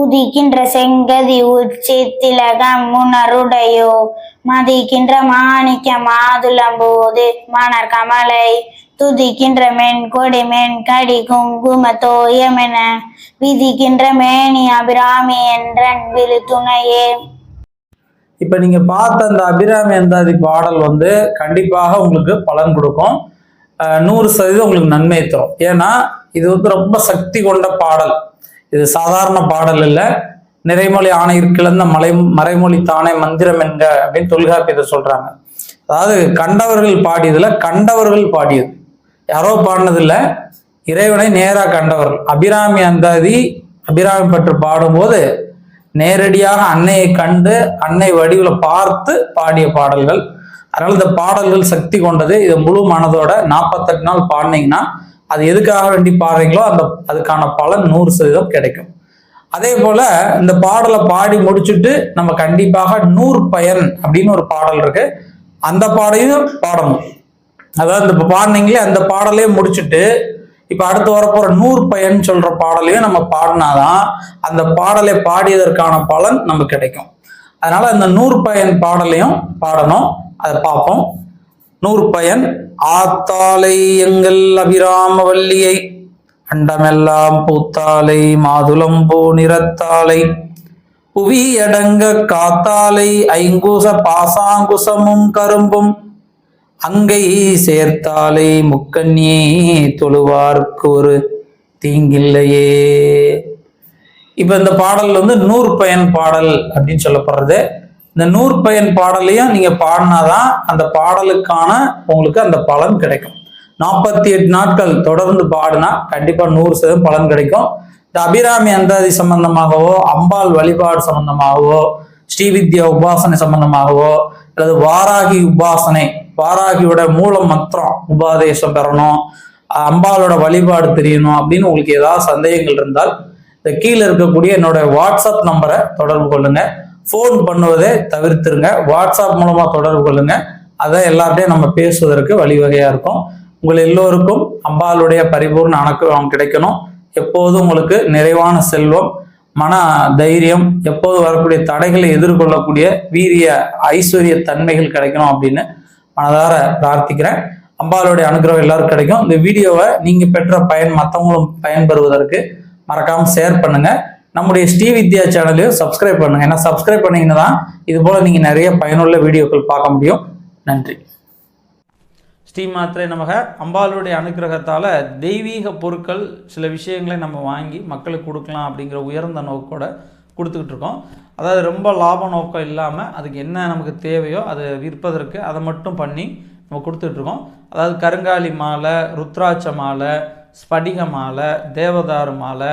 உதிக்கின்ற செங்கதி உச்சி திலகம் முனருடையோ மதிக்கின்ற மாணிக்க மாதுளம்போது மணர் கமலை. துதிக்கின்ற மென் கொடி மென் கடி குங்கும தோயமென. விதிக்கின்ற மேனி அபிராமி என்றன் விழு துணையே இப்ப நீங்க பார்த்த அந்த அபிராமி அந்தாதி பாடல் வந்து கண்டிப்பாக உங்களுக்கு பலன் கொடுக்கும். நூறு சதவீதம் உங்களுக்கு நன்மை தரும். ஏன்னா இது வந்து ரொம்ப சக்தி கொண்ட பாடல். இது சாதாரண பாடல் இல்லை. நிறைமொழி ஆணையர் கிளந்த மலை மறைமொழி தானே மந்திரம் என்க அப்படின்னு தொல்காப்பியத்தை சொல்றாங்க. அதாவது கண்டவர்கள் பாடியதுல கண்டவர்கள் பாடியது. யாரோ பாடினதில்ல இறைவனை நேரா கண்டவர்கள். அபிராமி அந்தாதி அபிராமி பற்று பாடும்போது நேரடியாக அன்னையை கண்டு அன்னை வடிவில் பார்த்து பாடிய பாடல்கள். அதனால இந்த பாடல்கள் சக்தி கொண்டது. இதை முழு மனதோட நாற்பத்தெட்டு நாள் பாடினீங்கன்னா அது எதுக்காக வேண்டி பாடுறீங்களோ அந்த அதுக்கான பலன் நூறு சதவீதம் கிடைக்கும். அதே போல இந்த பாடலை பாடி முடிச்சுட்டு நம்ம கண்டிப்பாக நூறு பயன் அப்படின்னு ஒரு பாடல் இருக்கு. அந்த பாடையும் பாடணும். அதாவது இந்த பாடினீங்களே அந்த பாடலே முடிச்சுட்டு இப்ப அடுத்து வரப்போற நூறு பயன் சொல்ற பாடலையும் நம்ம பாடினாதான் அந்த பாடலை பாடியதற்கான பலன் நமக்கு கிடைக்கும். அதனால இந்த நூறு பயன் பாடலையும் பாடணும். அதை பார்ப்போம். நூற்பயன் ஆத்தாலை எங்கள் அபிராம வள்ளியை அண்டமெல்லாம் பூத்தாலை மாதுளம்பூ நிறத்தாலை புவி அடங்க காத்தாலை ஐங்குச பாசாங்குசமும் கரும்பும் அங்கை சேர்த்தாலை முக்கண்ணியே தொழுவார்க்கு ஒரு தீங்கில்லையே. இப்ப இந்த பாடல் வந்து நூறு பயன் பாடல் அப்படின்னு சொல்லப்படுறது. இந்த நூற்பயன் பாடலையும் நீங்க பாடினாதான் அந்த பாடலுக்கான உங்களுக்கு அந்த பலன் கிடைக்கும். நாற்பத்தி எட்டு நாட்கள் தொடர்ந்து பாடினா கண்டிப்பா நூறு சதவீதம் பலன் கிடைக்கும். இந்த அபிராமி அந்தாதி சம்பந்தமாகவோ அம்பாள் வழிபாடு சம்பந்தமாகவோ ஸ்ரீவித்யா உபாசனை சம்பந்தமாகவோ அல்லது வாராகி உபாசனை வாராகியோட மூல மந்திரம் உபாதேசம் பெறணும் அம்பாளோட வழிபாடு தெரியணும் அப்படின்னு உங்களுக்கு ஏதாவது சந்தேகங்கள் இருந்தால் இந்த கீழே இருக்கக்கூடிய என்னோட வாட்ஸ்அப் நம்பரை தொடர்பு கொள்ளுங்க. ஃபோன் பண்ணுவதை தவிர்த்துருங்க. வாட்ஸ்அப் மூலமாக தொடர்பு கொள்ளுங்க. அதை எல்லார்ட்டையும் நம்ம பேசுவதற்கு வழிவகையாக இருக்கும். உங்கள் எல்லோருக்கும் அம்பாளுடைய பரிபூர்ண அனுக்கிரகம் கிடைக்கணும். எப்போதும் உங்களுக்கு நிறைவான செல்வம் மன தைரியம் எப்போது வரக்கூடிய தடைகளை எதிர்கொள்ளக்கூடிய வீரிய ஐஸ்வர்ய தன்மைகள் கிடைக்கணும் அப்படின்னு மனதார பிரார்த்திக்கிறேன். அம்பாளுடைய அனுகிரகம் எல்லாருக்கும் கிடைக்கும். இந்த வீடியோவை நீங்கள் பெற்ற பயன் மற்றவங்களும் பயன்பெறுவதற்கு மறக்காமல் ஷேர் பண்ணுங்கள் நம்முடைய ஸ்ரீ வித்யா சேனலையும் சப்ஸ்கிரைப் பண்ணுங்க. ஏன்னா சப்ஸ்கிரைப் பண்ணீங்கன்னா தான் இது போல நீங்க நிறைய பயனுள்ள வீடியோக்கள் பார்க்க முடியும். நன்றி. ஸ்ரீ மாத்திரை நமக. அம்பாளுடைய அனுக்கிரகத்தால் தெய்வீக பொருட்கள் சில விஷயங்களை நம்ம வாங்கி மக்களுக்கு கொடுக்கலாம் அப்படிங்கிற உயர்ந்த நோக்கோட கொடுத்துக்கிட்டு இருக்கோம். அதாவது ரொம்ப லாப நோக்கம் இல்லாமல் அதுக்கு என்ன நமக்கு தேவையோ அதை விற்பதற்கு அதை மட்டும் பண்ணி நம்ம கொடுத்துட்ருக்கோம் அதாவது கருங்காலி மாலை ருத்ராட்ச மாலை ஸ்படிக மாலை தேவதாரு மாலை